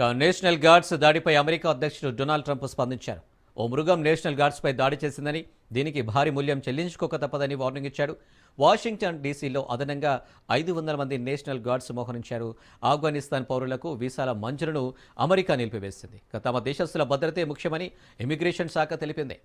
National guards దాడిపై America అధ్యక్షుడు Donald Trump స్పందించారు. ఓ మృగం నేషనల్ గార్డ్స్పై దాడి చేసిందని దీనికి భారీ మూల్యం చెల్లించుకోక తప్పదని వార్నింగ్ ఇచ్చాడు. వాషింగ్టన్ డీసీలో అదనంగా ఐదు వందల మంది నేషనల్ గార్డ్స్ మోహరించారు. ఆఫ్ఘనిస్తాన్ పౌరులకు వీసాల మంజులను అమెరికా నిలిపివేసింది. తమ దేశస్తుల భద్రతే ముఖ్యమని ఇమిగ్రేషన్ శాఖ తెలిపింది.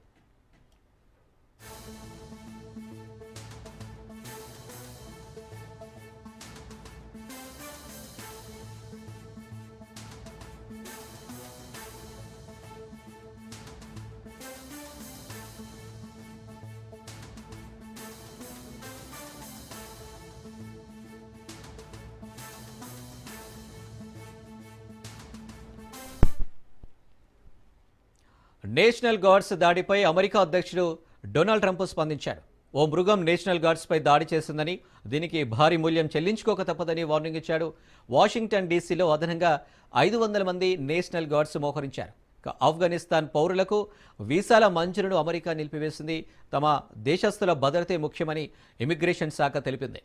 నేషనల్ గార్డ్స్ దాడిపై అమెరికా అధ్యక్షుడు డొనాల్డ్ ట్రంప్ స్పందించారు. ఓ మృగం నేషనల్ గార్డ్స్పై దాడి చేసిందని దీనికి భారీ మూల్యం చెల్లించుకోక తప్పదని వార్నింగ్ ఇచ్చాడు. వాషింగ్టన్ డీసీలో అదనంగా ఐదు వందల మంది నేషనల్ గార్డ్స్ మోహరించారు. ఆఫ్ఘనిస్తాన్ పౌరులకు వీసాల మంజూరును అమెరికా నిలిపివేసింది. తమ దేశస్తుల భద్రతే ముఖ్యమని ఇమిగ్రేషన్ శాఖ తెలిపింది.